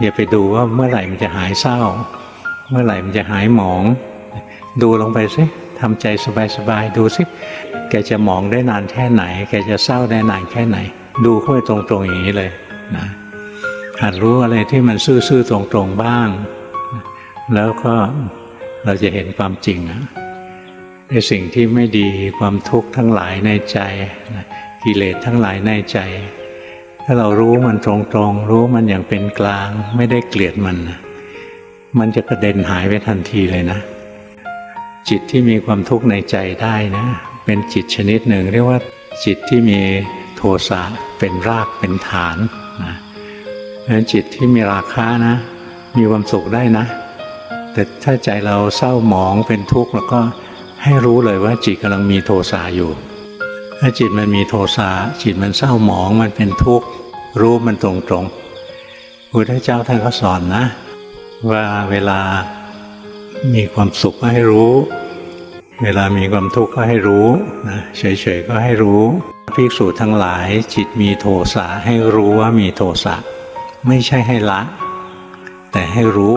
อย่าไปดูว่าเมื่อไหร่มันจะหายเศร้า เมื่อไหร่มันจะหายหมอง ดูลงไปสิทำใจสบายๆดูสิแกจะหมองได้นานแค่ไหน แกจะเศร้าได้นานแค่ไหน ดูเข้าไปตรงๆอย่างนี้เลยนะหัดรู้อะไรที่มันซื่อๆตรงๆบ้าง แล้วก็เราจะเห็นความจริงนะในสิ่งที่ไม่ดีความทุกข์ทั้งหลายในใจกิเลสทั้งหลายในใจ ถ้าเรารู้มันตรงๆ รู้มันอย่างเป็นกลาง ไม่ได้เกลียดมัน มันจะกระเด็นหายไปทันทีเลยนะ จิตที่มีความทุกข์ในใจได้นะ เป็นจิตชนิดหนึ่ง เรียกว่าจิตที่มีโทสะเป็นรากเป็นฐานนะเพราะฉะนั้นจิตที่มีราคะนะ มีความสุขได้นะ แต่ถ้าใจเราเศร้าหมองเป็นทุกข์แล้วก็ให้รู้เลยว่าจิตกำลังมีโทสะอยู่ ถ้าจิตมันมีโทสะจิตมันเศร้าหมองมันเป็นทุกข์รู้มันตรงๆพุทธเจ้าท่านก็สอนนะ ว่าเวลามีความสุขก็ให้รู้ เวลามีความทุกข์ก็ให้รู้นะเฉยๆก็ให้รู้ภิกษุทั้งหลายจิตมีโทสะให้รู้ว่ามีโทสะไม่ใช่ให้ละ แต่ให้รู้